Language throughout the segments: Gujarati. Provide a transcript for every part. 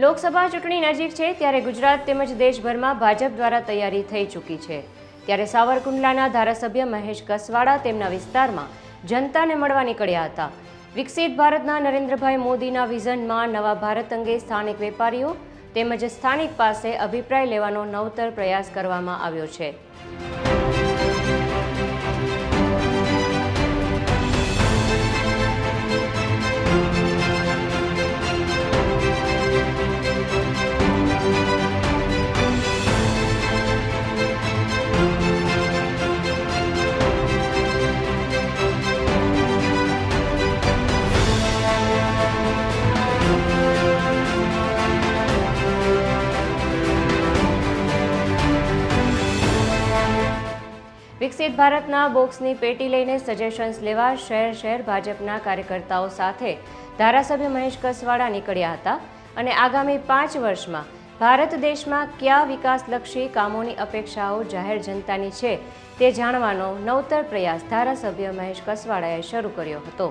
લોકસભા ચૂંટણી નજીક છે ત્યારે ગુજરાત તેમજ દેશભરમાં ભાજપ દ્વારા તૈયારી થઈ ચૂકી છે. ત્યારે સાવરકુંડલાના ધારાસભ્ય મહેશ કસવાડા તેમના વિસ્તારમાં જનતાને મળવા નીકળ્યા હતા. વિકસિત ભારતના નરેન્દ્રભાઈ મોદીના વિઝનમાં નવા ભારત અંગે સ્થાનિક વેપારીઓ તેમજ સ્થાનિક પાસે અભિપ્રાય લેવાનો નવતર પ્રયાસ કરવામાં આવ્યો છે. વિકસિત ભારતના બોક્સની પેટી લઈને સજેશન્સ લેવા શહેર શહેર ભાજપના કાર્યકર્તાઓ સાથે ધારાસભ્ય મહેશ કસવાડા નીકળ્યા હતા અને આગામી પાંચ વર્ષમાં ભારત દેશમાં કયા વિકાસલક્ષી કામોની અપેક્ષાઓ જાહેર જનતાની છે તે જાણવાનો નવતર પ્રયાસ ધારાસભ્ય મહેશ કસવાડાએ શરૂ કર્યો હતો.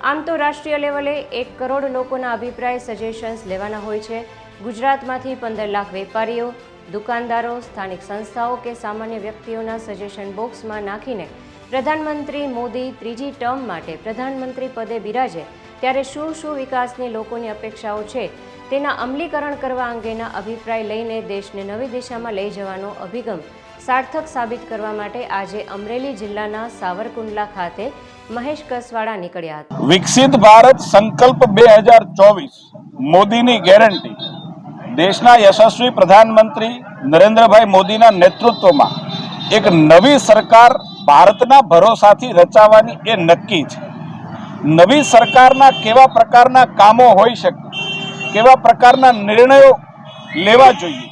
આમ તો રાષ્ટ્રીય લેવલે એક કરોડ લોકોના અભિપ્રાય સજેશન્સ લેવાના હોય છે. ગુજરાતમાંથી પંદર લાખ વેપારીઓ દુકાનદારો, સ્થાનિક સંસ્થાઓ કે સામાન્ય વ્યક્તિઓના સજેશન બોક્સમાં નાખીને પ્રધાનમંત્રી મોદી ત્રીજી ટર્મ માટે પ્રધાનમંત્રી પદે બિરાજે, ત્યારે શું શું વિકાસની લોકોની અપેક્ષાઓ છે તેના અમલીકરણ કરવા અંગેના અભિપ્રાય લઈને દેશને નવી દિશામાં લઈ જવાનો અભિગમ સાર્થક સાબિત કરવા માટે આજે અમરેલી જિલ્લાના સાવરકુંડલા ખાતે મહેશ કસવાડા નીકળ્યા હતા. વિકસિત ભારત સંકલ્પ બે હજાર ચોવીસ, મોદીની ગેરંટી. દેશના યશસ્વી પ્રધાનમંત્રી નરેન્દ્રભાઈ મોદીના નેતૃત્વમાં એક નવી સરકાર ભારતના ભરોસાથી રચાવાની એ નક્કી છે. નવી સરકારના કેવા પ્રકારના કામો હોઈ શકે, કેવા પ્રકારના નિર્ણયો લેવા જોઈએ?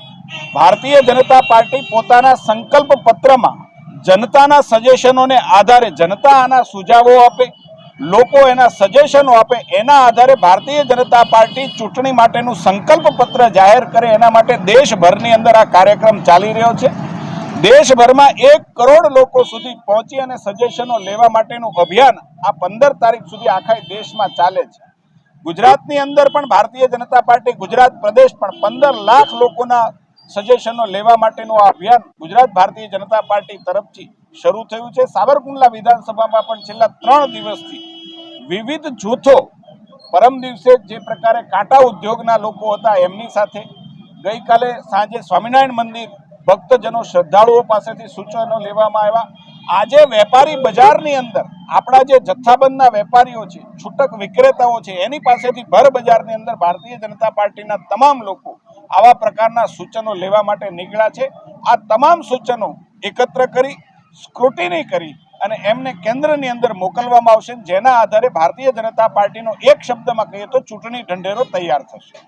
ભારતીય જનતા પાર્ટી પોતાના સંકલ્પ પત્રમાં જનતાના સજેશનોને આધારે જનતા આના સુઝાવો આપે લોકો એના સજેશનો આપે, એના આધારે ભારતીય જનતા પાર્ટી ચૂંટણી માટેનું સંકલ્પ પત્ર જાહેર કરે, એના માટે દેશભરની અંદર આ કાર્યક્રમ ચાલી રહ્યો છે. દેશભરમાં એક કરોડ લોકો સુધી પહોંચી અને સજેશનો લેવા માટેનું અભિયાન આ પંદર તારીખ સુધી આખા દેશમાં ચાલે છે. ગુજરાતની અંદર પણ ભારતીય જનતા પાર્ટી, ગુજરાત પ્રદેશ પણ પંદર લાખ લોકોના સજેશનો લેવા માટેનું આ અભિયાન ગુજરાત ભારતીય જનતા પાર્ટી તરફથી શરૂ થયું છે. સાબરકુંડલા વિધાનસભામાં પણ છેલ્લા ત્રણ દિવસથી વિવિધ જૂથો પરમ દિવસે જે પ્રકારે કાંટા ઉદ્યોગના લોકો હતા, એમની સાથે ગઈકાલે સાંજે સ્વામિનારાયણ મંદિર ભક્તજનો શ્રદ્ધાળુઓ પાસેથી સૂચનો લેવામાં આવ્યા. આજે વેપારી બજારની અંદર આપણા જે જથ્થાબંધના વેપારીઓ છે, છૂટક વિક્રેતાઓ છે, એની પાસેથી ભર બજારની અંદર ભારતીય જનતા પાર્ટીના તમામ લોકો આવા પ્રકારના સૂચનો લેવા માટે નીકળ્યા છે. આ તમામ સૂચનો એકત્ર કરી, સ્ક્રુટિની કરી અને એમને કેન્દ્રની અંદર મોકલવામાં આવશે. જેના આધારે ભારતીય જનતા પાર્ટીનો એક શબ્દમાં કહીએ તો ચૂંટણી ઢંઢેરો તૈયાર થશે.